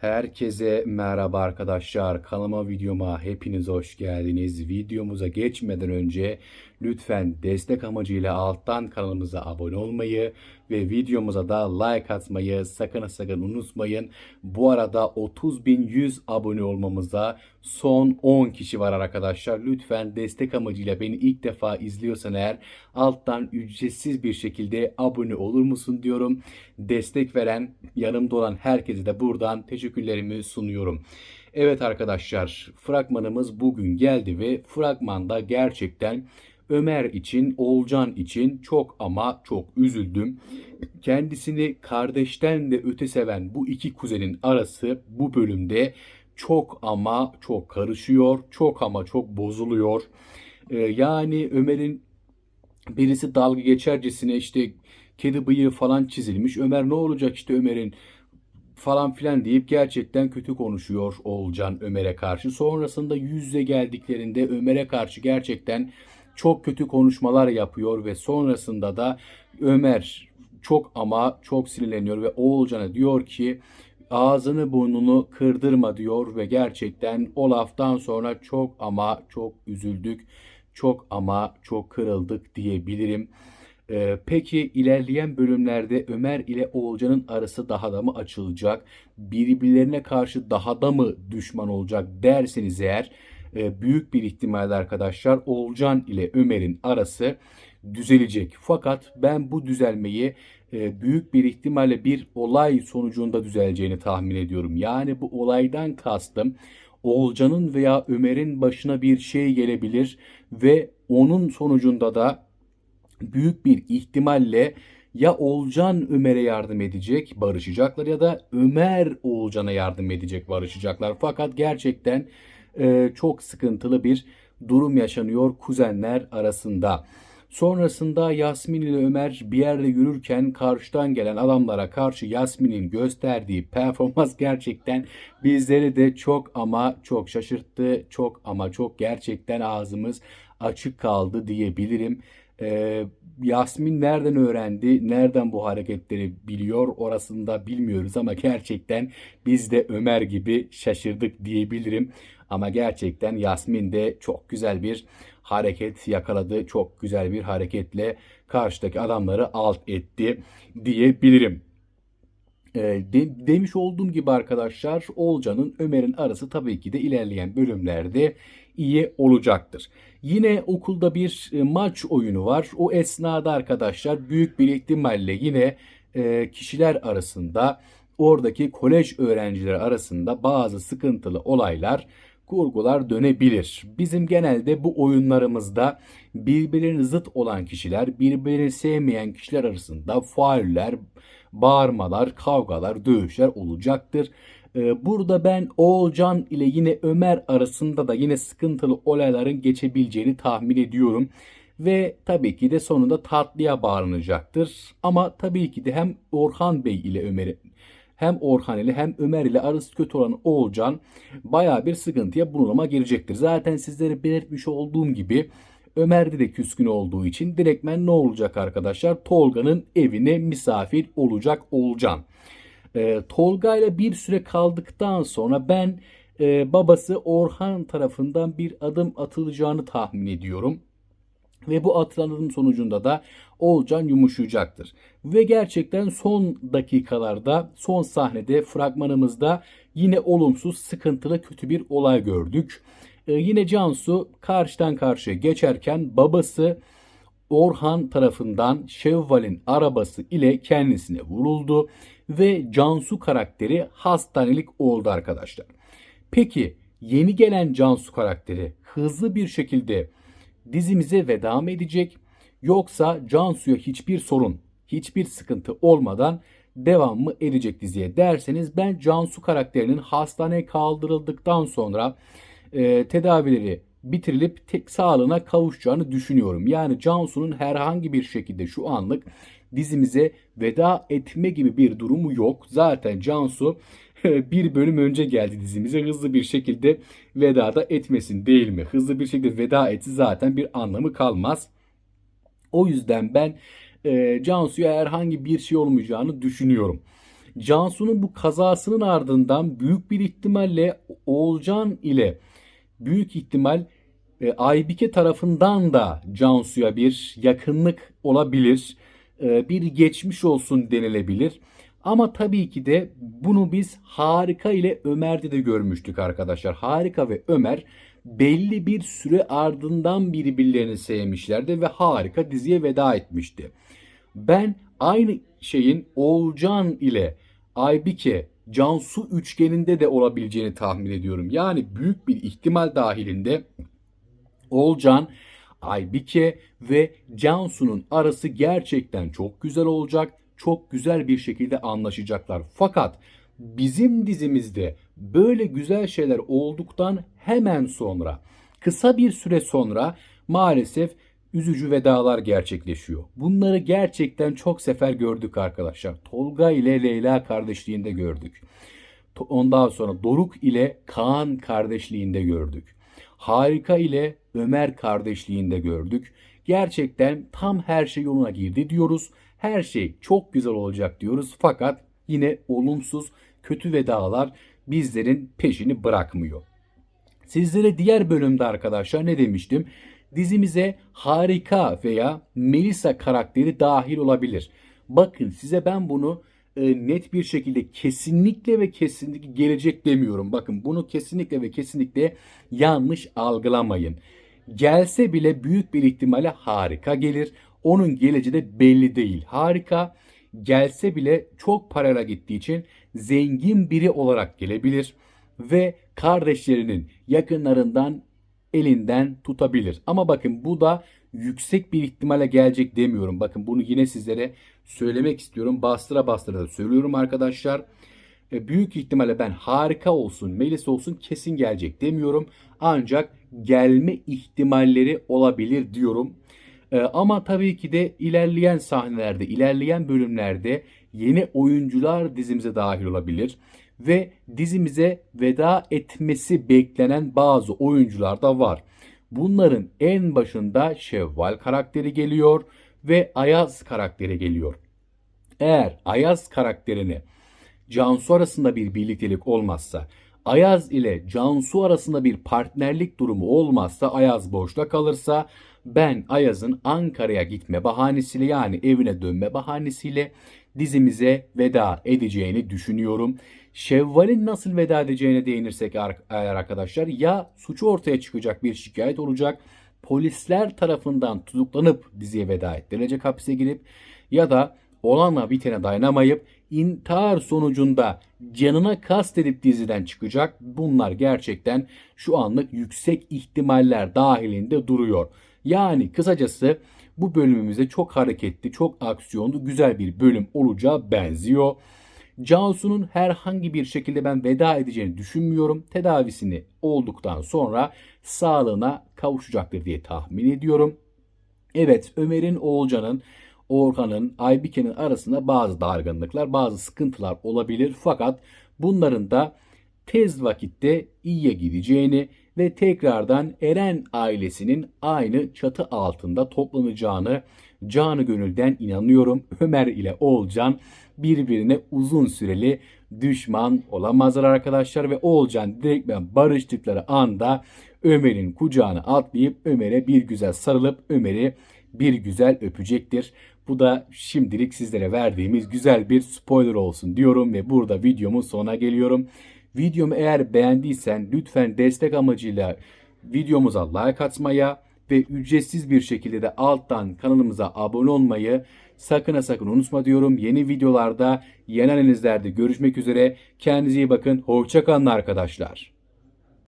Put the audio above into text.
Herkese merhaba arkadaşlar. Kanalıma videoma hepiniz hoş geldiniz. Videomuza geçmeden önce lütfen destek amacıyla alttan kanalımıza abone olmayı ve videomuza da like atmayı sakın sakın unutmayın. Bu arada 30.100 abone olmamıza son 10 kişi var arkadaşlar. Lütfen destek amacıyla beni ilk defa izliyorsan eğer alttan ücretsiz bir şekilde abone olur musun diyorum. Destek veren yanımda olan herkese de buradan teşekkürlerimi sunuyorum. Evet arkadaşlar fragmanımız bugün geldi ve fragmanda gerçekten Ömer için, Olcan için çok ama çok üzüldüm. Kendisini kardeşten de öte seven bu iki kuzenin arası bu bölümde çok ama çok karışıyor, çok ama çok bozuluyor. Ee, yani Ömer'in birisi dalga geçercesine işte kedi bıyığı falan çizilmiş. Ömer ne olacak işte Ömer'in falan filan deyip gerçekten kötü konuşuyor Oğulcan Ömer'e karşı. Sonrasında yüz yüze geldiklerinde Ömer'e karşı gerçekten çok kötü konuşmalar yapıyor ve sonrasında da Ömer çok ama çok sinirleniyor ve Oğulcan'a diyor ki ağzını burnunu kırdırma diyor ve gerçekten o laftan sonra çok ama çok üzüldük. Çok ama çok kırıldık diyebilirim. Ee, peki ilerleyen bölümlerde Ömer ile Oğulcan'ın arası daha da mı açılacak? Birbirlerine karşı daha da mı düşman olacak derseniz eğer e, büyük bir ihtimalle arkadaşlar Oğulcan ile Ömer'in arası düzelecek. Fakat ben bu düzelmeyi e, büyük bir ihtimalle bir olay sonucunda düzeleceğini tahmin ediyorum. Yani bu olaydan kastım Oğulcan'ın veya Ömer'in başına bir şey gelebilir ve onun sonucunda da büyük bir ihtimalle ya Olcan Ömer'e yardım edecek, barışacaklar ya da Ömer Oğulcan'a yardım edecek, barışacaklar. Fakat gerçekten e, çok sıkıntılı bir durum yaşanıyor kuzenler arasında. Sonrasında Yasmin ile Ömer bir yerde yürürken karşıdan gelen adamlara karşı Yasmin'in gösterdiği performans gerçekten bizleri de çok ama çok şaşırttı. Çok ama çok gerçekten ağzımız açık kaldı diyebilirim. Ee, Yasmin nereden öğrendi, nereden bu hareketleri biliyor orasını da bilmiyoruz ama gerçekten biz de Ömer gibi şaşırdık diyebilirim. Ama gerçekten Yasmin de çok güzel bir hareket yakaladı. Çok güzel bir hareketle karşıdaki adamları alt etti diyebilirim. E, de, demiş olduğum gibi arkadaşlar Olcan'ın Ömer'in arası tabii ki de ilerleyen bölümlerde iyi olacaktır. Yine okulda bir e, maç oyunu var. O esnada arkadaşlar büyük bir ihtimalle yine e, kişiler arasında oradaki kolej öğrencileri arasında bazı sıkıntılı olaylar kurgular dönebilir. Bizim genelde bu oyunlarımızda birbirine zıt olan kişiler, birbirini sevmeyen kişiler arasında fauller, bağırmalar, kavgalar, dövüşler olacaktır. Ee, burada ben Oğulcan ile yine Ömer arasında da yine sıkıntılı olayların geçebileceğini tahmin ediyorum. Ve tabii ki de sonunda tatlıya bağlanacaktır. Ama tabii ki de hem Orhan Bey ile Ömer hem Orhan ile hem Ömer ile arası kötü olan Oğulcan baya bir sıkıntıya bunalama girecektir. Zaten sizlere belirtmiş olduğum gibi Ömer'de de küskün olduğu için direktmen ne olacak arkadaşlar? Tolga'nın evine misafir olacak Oğulcan. E, Tolga ile bir süre kaldıktan sonra ben e, babası Orhan tarafından bir adım atılacağını tahmin ediyorum. Ve bu atılan adım sonucunda da Olcan yumuşayacaktır. Ve gerçekten son dakikalarda, son sahnede, fragmanımızda yine olumsuz, sıkıntılı, kötü bir olay gördük. Ee, yine Cansu karşıdan karşıya geçerken babası Orhan tarafından Şevval'in arabası ile kendisine vuruldu ve Cansu karakteri hastanelik oldu arkadaşlar. Peki yeni gelen Cansu karakteri hızlı bir şekilde dizimize veda mı edecek yoksa Cansu'ya hiçbir sorun, hiçbir sıkıntı olmadan devam mı edecek diziye derseniz ben Cansu karakterinin hastaneye kaldırıldıktan sonra e, tedavileri bitirilip tek sağlığına kavuşacağını düşünüyorum. Yani Cansu'nun herhangi bir şekilde şu anlık dizimize veda etme gibi bir durumu yok. Zaten Cansu bir bölüm önce geldi dizimize hızlı bir şekilde veda da etmesin değil mi? Hızlı bir şekilde veda etsi zaten bir anlamı kalmaz. O yüzden ben e, Cansu'ya herhangi bir şey olmayacağını düşünüyorum. Cansu'nun bu kazasının ardından büyük bir ihtimalle Oğulcan ile büyük ihtimal e, Aybike tarafından da Cansu'ya bir yakınlık olabilir. E, bir geçmiş olsun denilebilir. Ama tabii ki de bunu biz Harika ile Ömer'de de görmüştük arkadaşlar. Harika ve Ömer belli bir süre ardından birbirlerini sevmişlerdi ve Harika diziye veda etmişti. Ben aynı şeyin Oğulcan ile Aybike Cansu üçgeninde de olabileceğini tahmin ediyorum. Yani büyük bir ihtimal dahilinde Olcan, Aybike ve Cansu'nun arası gerçekten çok güzel olacak. Çok güzel bir şekilde anlaşacaklar. Fakat bizim dizimizde böyle güzel şeyler olduktan hemen sonra kısa bir süre sonra maalesef üzücü vedalar gerçekleşiyor. Bunları gerçekten çok sefer gördük arkadaşlar. Tolga ile Leyla kardeşliğinde gördük. Ondan sonra Doruk ile Kaan kardeşliğinde gördük. Harika ile Ömer kardeşliğinde gördük. Gerçekten tam her şey yoluna girdi diyoruz. Her şey çok güzel olacak diyoruz. Fakat yine olumsuz kötü vedalar bizlerin peşini bırakmıyor. Sizlere diğer bölümde arkadaşlar ne demiştim? Dizimize Harika veya Melisa karakteri dahil olabilir. Bakın size ben bunu e, net bir şekilde kesinlikle ve kesinlikle gelecek demiyorum. Bakın bunu kesinlikle ve kesinlikle yanlış algılamayın. Gelse bile büyük bir ihtimalle harika gelir. Onun geleceği de belli değil. Harika gelse bile çok parayla gittiği için zengin biri olarak gelebilir ve kardeşlerinin yakınlarından elinden tutabilir. Ama bakın bu da yüksek bir ihtimalle gelecek demiyorum. Bakın bunu yine sizlere söylemek istiyorum. Bastıra bastıra da söylüyorum arkadaşlar. E, büyük ihtimalle ben harika olsun, Melis olsun kesin gelecek demiyorum. Ancak gelme ihtimalleri olabilir diyorum. E, ama tabii ki de ilerleyen sahnelerde, ilerleyen bölümlerde yeni oyuncular dizimize dahil olabilir ve dizimize veda etmesi beklenen bazı oyuncular da var. Bunların en başında Şevval karakteri geliyor ve Ayaz karakteri geliyor. Eğer Ayaz karakterini Cansu arasında bir birliktelik olmazsa, Ayaz ile Cansu arasında bir partnerlik durumu olmazsa, Ayaz boşta kalırsa ben Ayaz'ın Ankara'ya gitme bahanesiyle yani evine dönme bahanesiyle dizimize veda edeceğini düşünüyorum. Şevval'in nasıl veda edeceğine değinirsek arkadaşlar ya suçu ortaya çıkacak bir şikayet olacak. Polisler tarafından tutuklanıp diziye veda ettirilecek hapise girip ya da olanla bitene dayanamayıp intihar sonucunda canına kast edip diziden çıkacak. Bunlar gerçekten şu anlık yüksek ihtimaller dahilinde duruyor. Yani kısacası bu bölümümüzde çok hareketli, çok aksiyonlu, güzel bir bölüm olacağı benziyor. Cansu'nun herhangi bir şekilde ben veda edeceğini düşünmüyorum. Tedavisini olduktan sonra sağlığına kavuşacaktır diye tahmin ediyorum. Evet Ömer'in Oğulcan'ın Orhan'ın, Aybike'nin arasında bazı dargınlıklar, bazı sıkıntılar olabilir. Fakat bunların da tez vakitte iyiye gideceğini ve tekrardan Eren ailesinin aynı çatı altında toplanacağını canı gönülden inanıyorum. Ömer ile Oğulcan birbirine uzun süreli düşman olamazlar arkadaşlar ve Oğulcan direktmen barıştıkları anda Ömer'in kucağına atlayıp Ömer'e bir güzel sarılıp Ömer'i bir güzel öpecektir. Bu da şimdilik sizlere verdiğimiz güzel bir spoiler olsun diyorum ve burada videomun sonuna geliyorum. Videomu eğer beğendiysen lütfen destek amacıyla videomuza like atmaya ve ücretsiz bir şekilde de alttan kanalımıza abone olmayı sakın ha sakın unutma diyorum. Yeni videolarda, yeni analizlerde görüşmek üzere. Kendinize iyi bakın. Hoşçakalın arkadaşlar.